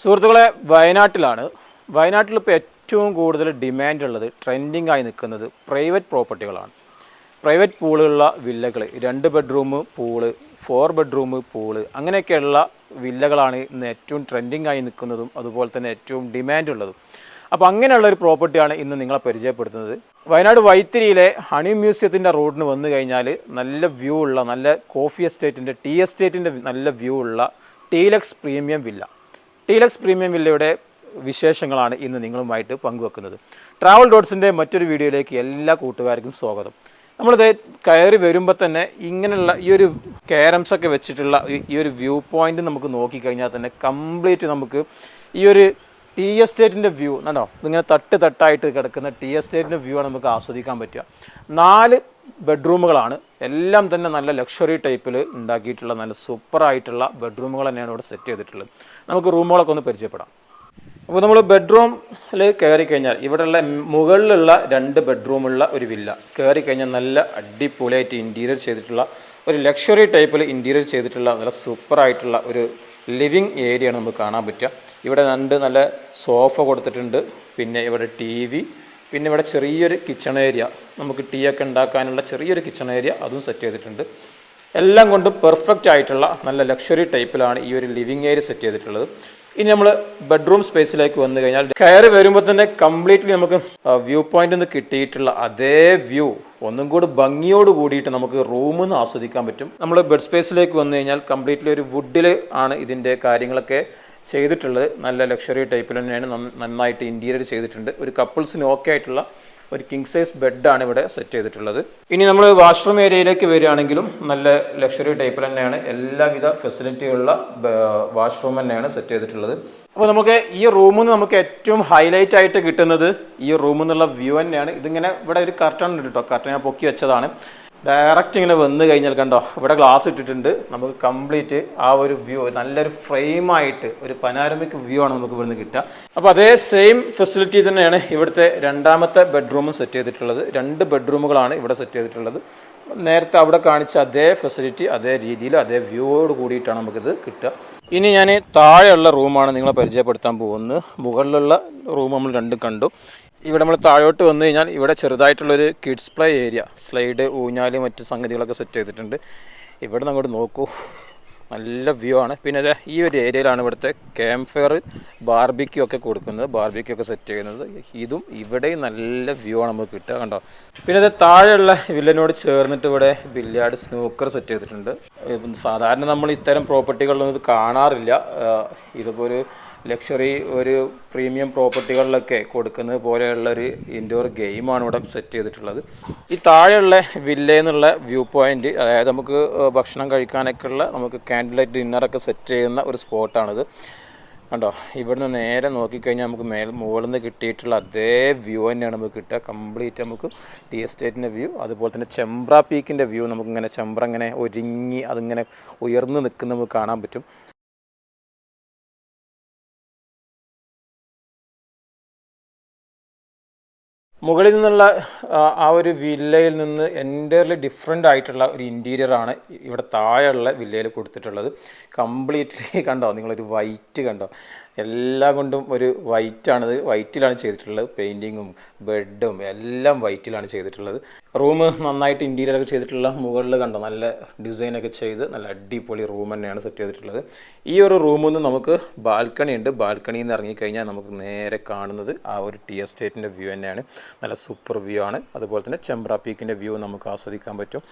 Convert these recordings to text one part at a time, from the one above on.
സുഹൃത്തുക്കളെ വയനാട്ടിലാണ്. വയനാട്ടിൽ ഇപ്പോൾ ഏറ്റവും കൂടുതൽ ഡിമാൻഡ് ഉള്ളത് ട്രെൻഡിങ് ആയി നിൽക്കുന്നത് പ്രൈവറ്റ് പ്രോപ്പർട്ടികളാണ് പ്രൈവറ്റ് പൂളുള്ള വില്ലകൾ രണ്ട് bedroom pool four bedroom pool അങ്ങനെയൊക്കെയുള്ള വില്ലകളാണ് ഇന്ന് ഏറ്റവും ട്രെൻഡിങ് ആയി നിൽക്കുന്നതും അതുപോലെ തന്നെ ഏറ്റവും ഡിമാൻഡ് ഉള്ളതും. അപ്പോൾ അങ്ങനെയുള്ള ഒരു പ്രോപ്പർട്ടിയാണ് ഇന്ന് നിങ്ങളെ പരിചയപ്പെടുത്തുന്നത്. വയനാട് വൈത്തിരിയിലെ ഹണി മ്യൂസിയത്തിന്റെ റോഡിന് വന്നു കഴിഞ്ഞാൽ നല്ല വ്യൂ ഉള്ള നല്ല കോഫി എസ്റ്റേറ്റിന്റെ ടീ എസ്റ്റേറ്റിന്റെ നല്ല വ്യൂ ഉള്ള Tealux premium villa Tealux premium വില്ലയുടെ വിശേഷങ്ങളാണ് ഇന്ന് നിങ്ങളുമായിട്ട് പങ്കുവെക്കുന്നത്. ട്രാവൽ ഡോട്ട്സിന്റെ മറ്റൊരു വീഡിയോയിലേക്ക് എല്ലാ കൂട്ടുകാർക്കും സ്വാഗതം. നമ്മളിത് കയറി വരുമ്പോൾ തന്നെ ഇങ്ങനെയുള്ള ഈ ഒരു ക്യാരംസ് ഒക്കെ വെച്ചിട്ടുള്ള ഈ- ഒരു വ്യൂ പോയിന്റ് നമുക്ക് നോക്കിക്കഴിഞ്ഞാൽ തന്നെ കംപ്ലീറ്റ് നമുക്ക് ഈ ഒരു ടി എസ്റ്റേറ്റിന്റെ വ്യൂ കണ്ടോ? ഇതിങ്ങനെ തട്ട് തട്ടായിട്ട് കിടക്കുന്ന ടി എസ്റ്റേറ്റിന്റെ വ്യൂ ആണ് നമുക്ക് ആസ്വദിക്കാൻ പറ്റുക. നാല് ബെഡ്റൂമുകളാണ്. എല്ലാം തന്നെ നല്ല ലക്ഷറി ടൈപ്പിൽ ഉണ്ടാക്കിയിട്ടുള്ള നല്ല സൂപ്പർ ആയിട്ടുള്ള ബെഡ്റൂമുകൾ തന്നെയാണ് ഇവിടെ സെറ്റ് ചെയ്തിട്ടുള്ളത്. നമുക്ക് റൂമുകളൊക്കെ ഒന്ന് പരിചയപ്പെടാം. അപ്പോൾ നമ്മൾ ബെഡ്റൂമിൽ കയറി കഴിഞ്ഞാൽ ഇവിടെയുള്ള മുകളിലുള്ള രണ്ട് ബെഡ്റൂമുള്ള ഒരു വില്ല. കയറി കഴിഞ്ഞാൽ നല്ല അടിപൊളിയായിട്ട് ഇന്റീരിയർ ചെയ്തിട്ടുള്ള ഒരു ലക്ഷറി ടൈപ്പിൽ ഇന്റീരിയർ ചെയ്തിട്ടുള്ള നല്ല സൂപ്പറായിട്ടുള്ള ഒരു ലിവിങ് ഏരിയയാണ് നമുക്ക് കാണാൻ പറ്റുക. ഇവിടെ രണ്ട് നല്ല സോഫ കൊടുത്തിട്ടുണ്ട്. പിന്നെ ഇവിടെ ടി വി പിന്നെ ഇവിടെ ചെറിയൊരു കിച്ചൺ ഏരിയ നമുക്ക് ടീ ഒക്കെ ഉണ്ടാക്കാനുള്ള ചെറിയൊരു കിച്ചൺ ഏരിയ അതും സെറ്റ് ചെയ്തിട്ടുണ്ട്. എല്ലാം കൊണ്ടും പെർഫെക്റ്റ് ആയിട്ടുള്ള നല്ല ലക്ഷറി ടൈപ്പിലാണ് ഈ ഒരു ലിവിങ് ഏരിയ സെറ്റ് ചെയ്തിട്ടുള്ളത്. ഇനി നമ്മൾ ബെഡ്റൂം സ്പേസിലേക്ക് വന്നു കഴിഞ്ഞാൽ കയറി വരുമ്പോൾ തന്നെ കംപ്ലീറ്റ്ലി നമുക്ക് വ്യൂ പോയിന്റ് നിന്ന് കിട്ടിയിട്ടുള്ള അതേ വ്യൂ ഒന്നും കൂടി ഭംഗിയോട് കൂടിയിട്ട് നമുക്ക് റൂമിൽ ആസ്വദിക്കാൻ പറ്റും. നമ്മൾ ബെഡ് സ്പേസിലേക്ക് വന്നു കഴിഞ്ഞാൽ കംപ്ലീറ്റ്ലി ഒരു വുഡിൽ ആണ് ഇതിന്റെ കാര്യങ്ങളൊക്കെ ചെയ്തിട്ടുള്ളത് നല്ല ലക്ഷറി ടൈപ്പിൽ തന്നെയാണ്. നന്നായിട്ട് ഇന്റീരിയർ ചെയ്തിട്ടുണ്ട്. ഒരു കപ്പിൾസിന് ഓക്കെ ആയിട്ടുള്ള ഒരു കിങ് സൈസ് ബെഡാണ് ഇവിടെ സെറ്റ് ചെയ്തിട്ടുള്ളത്. ഇനി നമ്മൾ വാഷ്റൂം ഏരിയയിലേക്ക് വരികയാണെങ്കിലും നല്ല ലക്ഷറി ടൈപ്പിൽ തന്നെയാണ്. എല്ലാവിധ ഫെസിലിറ്റിയുള്ള വാഷ്റൂം തന്നെയാണ് സെറ്റ് ചെയ്തിട്ടുള്ളത്. അപ്പോൾ നമുക്ക് ഈ റൂമിൽ നിന്ന് നമുക്ക് ഏറ്റവും ഹൈലൈറ്റ് ആയിട്ട് കിട്ടുന്നത് ഈ റൂമിൽ നിന്നുള്ള വ്യൂ തന്നെയാണ്. ഇതിങ്ങനെ ഇവിടെ ഒരു കർട്ടൺ ഉണ്ട് കേട്ടോ കർട്ടൺ ഞാൻ പൊക്കി വെച്ചതാണ്. ഡയറക്റ്റ് ഇങ്ങനെ വന്നു കഴിഞ്ഞാൽ കണ്ടോ ഇവിടെ ഗ്ലാസ് ഇട്ടിട്ടുണ്ട്. നമുക്ക് കംപ്ലീറ്റ് ആ ഒരു വ്യൂ നല്ലൊരു ഫ്രെയിമായിട്ട് ഒരു പനാരമിക് വ്യൂ ആണ് നമുക്ക് ഇവിടുന്ന് കിട്ടുക. അപ്പോൾ അതേ സെയിം ഫെസിലിറ്റി തന്നെയാണ് ഇവിടുത്തെ രണ്ടാമത്തെ ബെഡ്റൂമും സെറ്റ് ചെയ്തിട്ടുള്ളത്. രണ്ട് ബെഡ്റൂമുകളാണ് ഇവിടെ സെറ്റ് ചെയ്തിട്ടുള്ളത്. നേരത്തെ അവിടെ കാണിച്ച അതേ ഫെസിലിറ്റി അതേ രീതിയിൽ അതേ വ്യൂയോട് കൂടിയിട്ടാണ് നമുക്കിത് കിട്ടുക. ഇനി ഞാൻ താഴെയുള്ള റൂമാണ് നിങ്ങളെ പരിചയപ്പെടുത്താൻ പോകുന്നത്. മുകളിലുള്ള റൂം നമ്മൾ രണ്ടും കണ്ടു. ഇവിടെ നമ്മൾ താഴോട്ട് വന്നു കഴിഞ്ഞാൽ ഇവിടെ ചെറുതായിട്ടുള്ളൊരു കിഡ്സ് പ്ലേ ഏരിയ സ്ലൈഡ് ഊഞ്ഞാൽ മറ്റു സംഗതികളൊക്കെ സെറ്റ് ചെയ്തിട്ടുണ്ട്. ഇവിടെ നിന്ന് അങ്ങോട്ട് നോക്കൂ. നല്ല വ്യൂ ആണ്. പിന്നെ ഈ ഒരു ഏരിയയിലാണ് ഇവിടുത്തെ ക്യാമ്പ് ഫെയർ ബാർബിക്യൂ ഒക്കെ കൊടുക്കുന്നത്. ബാർബിക്യൂ ഒക്കെ സെറ്റ് ചെയ്യുന്നത്. ഇതും ഇവിടെയും നല്ല വ്യൂ ആണ് നമുക്ക് കിട്ടുക കണ്ടോ? പിന്നെ താഴെയുള്ള വില്ലനോട് ചേർന്നിട്ട് ഇവിടെ ബില്യാർഡ് സ്നൂക്കർ സെറ്റ് ചെയ്തിട്ടുണ്ട്. സാധാരണ നമ്മൾ ഇത്തരം പ്രോപ്പർട്ടികളിലൊന്നും ഇത് കാണാറില്ല. ഇതുപോലെ ലക്ഷറി ഒരു പ്രീമിയം പ്രോപ്പർട്ടികളിലൊക്കെ കൊടുക്കുന്നത് പോലെയുള്ള ഒരു ഇൻഡോർ ഗെയിമാണ് ഇവിടെ സെറ്റ് ചെയ്തിട്ടുള്ളത്. ഈ താഴെയുള്ള വില്ലേന്നുള്ള വ്യൂ പോയിന്റ് അതായത് നമുക്ക് ഭക്ഷണം കഴിക്കാനൊക്കെ ഉള്ള നമുക്ക് ക്യാൻഡിൽ ലൈറ്റ് ഡിന്നറൊക്കെ സെറ്റ് ചെയ്യുന്ന ഒരു സ്പോട്ടാണിത് കണ്ടോ? ഇവിടുന്ന് നേരെ നോക്കിക്കഴിഞ്ഞാൽ നമുക്ക് മേൽ മുകളിൽ നിന്ന് കിട്ടിയിട്ടുള്ള അതേ വ്യൂ തന്നെയാണ് നമുക്ക് കിട്ടുക. കംപ്ലീറ്റ് നമുക്ക് ടി എസ്റ്റേറ്റിന്റെ വ്യൂ അതുപോലെ തന്നെ ചെമ്പ്ര പീക്കിന്റെ വ്യൂ നമുക്കിങ്ങനെ ചെമ്പ്ര ഇങ്ങനെ ഒരുങ്ങി അതിങ്ങനെ ഉയർന്നു നിൽക്കുന്ന നമുക്ക് കാണാൻ പറ്റും. മുകളിൽ നിന്നുള്ള ആ, ഒരു വില്ലയിൽ നിന്ന് എന്റയർലി ഡിഫറെന്റ് ആയിട്ടുള്ള ഒരു ഇന്റീരിയർ ആണ് ഇവിടെ താഴെയുള്ള വില്ലയിൽ കൊടുത്തിട്ടുള്ളത്. കംപ്ലീറ്റ്ലി കണ്ടോ? നിങ്ങളൊരു വൈറ്റ് കണ്ടോ? എല്ലാം കൊണ്ടും ഒരു വൈറ്റാണിത്. വൈറ്റിലാണ് ചെയ്തിട്ടുള്ളത്. പെയിന്റിങ്ങും ബെഡും എല്ലാം വൈറ്റിലാണ് ചെയ്തിട്ടുള്ളത്. റൂം നന്നായിട്ട് ഇന്റീരിയർ ഒക്കെ ചെയ്തിട്ടുള്ള മുകളിൽ കണ്ടോ? നല്ല ഡിസൈനൊക്കെ ചെയ്ത് നല്ല അടിപൊളി റൂം തന്നെയാണ് സെറ്റ് ചെയ്തിട്ടുള്ളത്. ഈ ഒരു റൂമിൽ നിന്ന് നമുക്ക് ബാൽക്കണി ഉണ്ട്. ബാൽക്കണിയിൽ നിന്ന് ഇറങ്ങിക്കഴിഞ്ഞാൽ നമുക്ക് നേരെ കാണുന്നത് ആ ഒരു ടി എസ്റ്റേറ്റിന്റെ വ്യൂ തന്നെയാണ്. നല്ല സൂപ്പർ വ്യൂ ആണ്. അതുപോലെ തന്നെ ചെമ്പ്ര പീക്കിന്റെ വ്യൂ നമുക്ക് ആസ്വദിക്കാൻ പറ്റും.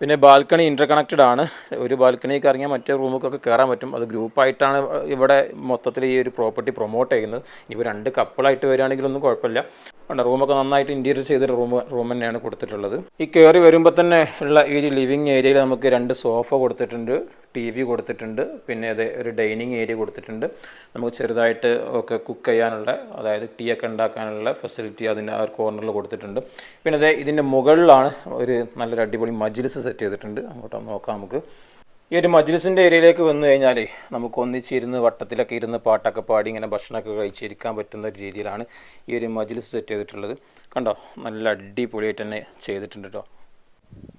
പിന്നെ ബാൽക്കണി ഇന്റർ കണക്റ്റഡ് ആണ്. ഒരു ബാൽക്കണിക്ക് ഇറങ്ങിയാൽ മറ്റേ റൂമുകൊക്കെ കയറാൻ പറ്റും. അത് ഗ്രൂപ്പായിട്ടാണ് ഇവിടെ മൊത്തത്തിൽ ഈ ഒരു പ്രോപ്പർട്ടി പ്രൊമോട്ട് ചെയ്യുന്നത്. ഇപ്പോൾ രണ്ട് കപ്പിളായിട്ട് വരികയാണെങ്കിലൊന്നും കുഴപ്പമില്ല. ഉണ്ട്. റൂമൊക്കെ നന്നായിട്ട് ഇന്റീരിയർ ചെയ്തൊരു റൂം റൂം തന്നെയാണ് കൊടുത്തിട്ടുള്ളത്. ഈ കയറി വരുമ്പോൾ തന്നെ ഉള്ള ഈ ഒരു ലിവിങ് ഏരിയയിൽ നമുക്ക് രണ്ട് സോഫ കൊടുത്തിട്ടുണ്ട് ടി വി കൊടുത്തിട്ടുണ്ട് പിന്നെ അത് ഒരു ഡൈനിങ് ഏരിയ കൊടുത്തിട്ടുണ്ട്. നമുക്ക് ചെറുതായിട്ട് ഒക്കെ കുക്ക് ചെയ്യാനുള്ള അതായത് ടീ ഒക്കെ ഉണ്ടാക്കാനുള്ള ഫെസിലിറ്റി അതിന്റെ ആ ഒരു കോർണറിൽ കൊടുത്തിട്ടുണ്ട്. പിന്നെ അതെ ഇതിന്റെ മുകളിലാണ് ഒരു നല്ലൊരു അടിപൊളി മജ്ലിസ് സെറ്റ് ചെയ്തിട്ടുണ്ട്. അങ്ങോട്ട് നോക്കാം നമുക്ക്. ഈ ഒരു മജ്ലിസിന്റെ ഏരിയയിലേക്ക് വന്നു കഴിഞ്ഞാൽ നമുക്ക് ഒന്നിച്ചിരുന്ന് വട്ടത്തിലൊക്കെ ഇരുന്ന് പാട്ടൊക്കെ പാടി ഇങ്ങനെ ഭക്ഷണമൊക്കെ കഴിച്ചിരിക്കാൻ പറ്റുന്ന ഒരു രീതിയിലാണ് ഈ ഒരു മജ്ലിസ് സെറ്റ് ചെയ്തിട്ടുള്ളത്. കണ്ടോ? നല്ല അടിപൊളിയായിട്ട് തന്നെ ചെയ്തിട്ടുണ്ട് കേട്ടോ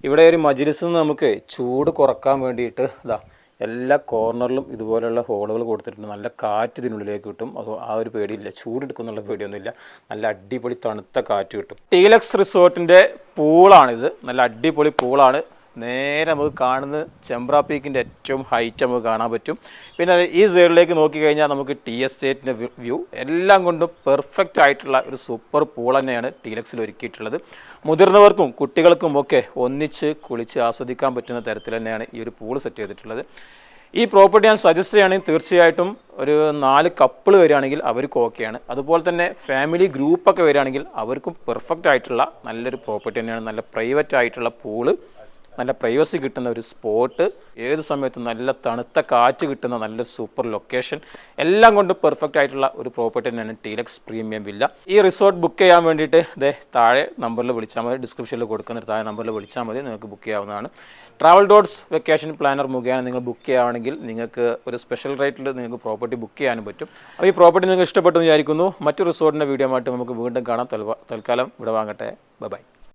ഇവിടെ ഒരു മജ്ലിസ് നമുക്ക് ചൂട് കുറയ്ക്കാൻ വേണ്ടിയിട്ട് ഇതാ എല്ലാ കോർണറിലും ഇതുപോലെയുള്ള ഹോളുകൾ കൊടുത്തിട്ടുണ്ട്. നല്ല കാറ്റ് ഇതിനുള്ളിലേക്ക് കിട്ടും. അത് ആ ഒരു പേടിയില്ല. ചൂടെടുക്കുന്നുള്ള പേടിയൊന്നുമില്ല. നല്ല അടിപൊളി തണുത്ത കാറ്റ് കിട്ടും. ടീലക്സ് റിസോർട്ടിന്റെ പൂളാണിത്. നല്ല അടിപൊളി പൂളാണ്. നേരെ നമുക്ക് കാണുന്ന ചെമ്പ്ര പീക്കിന്റെ ഏറ്റവും ഹൈറ്റ് നമുക്ക് കാണാൻ പറ്റും. പിന്നെ ഈ സൈഡിലേക്ക് നോക്കിക്കഴിഞ്ഞാൽ നമുക്ക് ടി എസ്റ്റേറ്റിന്റെ വ്യൂ എല്ലാം കൊണ്ടും പെർഫെക്റ്റ് ആയിട്ടുള്ള ഒരു സൂപ്പർ പൂൾ തന്നെയാണ് ടീലക്സിൽ ഒരുക്കിയിട്ടുള്ളത്. മുതിർന്നവർക്കും കുട്ടികൾക്കും ഒക്കെ ഒന്നിച്ച് കുളിച്ച് ആസ്വദിക്കാൻ പറ്റുന്ന തരത്തിൽ തന്നെയാണ് ഈ ഒരു പൂൾ സെറ്റ് ചെയ്തിട്ടുള്ളത്. ഈ പ്രോപ്പർട്ടി ഞാൻ സജസ്റ്റ് ചെയ്യുകയാണെങ്കിൽ തീർച്ചയായിട്ടും ഒരു നാല് കപ്പിൾ വരികയാണെങ്കിൽ അവർക്ക് ഓക്കെയാണ് അതുപോലെ തന്നെ ഫാമിലി ഗ്രൂപ്പൊക്കെ വരികയാണെങ്കിൽ അവർക്കും പെർഫെക്റ്റ് ആയിട്ടുള്ള നല്ലൊരു പ്രോപ്പർട്ടി തന്നെയാണ്. നല്ല പ്രൈവറ്റ് ആയിട്ടുള്ള പൂൾ നല്ല പ്രൈവസി കിട്ടുന്ന ഒരു സ്പോട്ട് ഏത് സമയത്തും നല്ല തണുത്ത കാറ്റ് കിട്ടുന്ന നല്ല സൂപ്പർ ലൊക്കേഷൻ. എല്ലാം കൊണ്ടും പെർഫെക്റ്റ് ആയിട്ടുള്ള ഒരു പ്രോപ്പർട്ടി തന്നെയാണ് ടീലക്സ് പ്രീമിയം വില്ല ഈ റിസോർട്ട് ബുക്ക് ചെയ്യാൻ വേണ്ടിയിട്ട് ഇതേ താഴെ നമ്പറിൽ വിളിച്ചാൽ മതി ഡിസ്ക്രിപ്ഷനിൽ കൊടുക്കുന്ന താഴെ നമ്പറിൽ വിളിച്ചാൽ മതി നിങ്ങൾക്ക് ബുക്ക് ചെയ്യാവുന്നതാണ്. ട്രാവൽ ഡോട്ട്സ് വെക്കേഷൻ പ്ലാനർ മുഖേന നിങ്ങൾ ബുക്ക് ചെയ്യുകയാണെങ്കിൽ നിങ്ങൾക്ക് ഒരു സ്പെഷ്യൽ റേറ്റിൽ നിങ്ങൾക്ക് പ്രോപ്പർട്ടി ബുക്ക് ചെയ്യാനും പറ്റും. അപ്പോൾ ഈ പ്രോപ്പർട്ടി നിങ്ങൾക്ക് ഇഷ്ടപ്പെട്ടെന്ന് വിചാരിക്കുന്നു. മറ്റു റിസോർട്ടിന്റെ വീഡിയോ ആയിട്ട് നമുക്ക് വീണ്ടും കാണാം. തൽക്കാലം ഇവിടെ വാങ്ങട്ടെ. ബൈ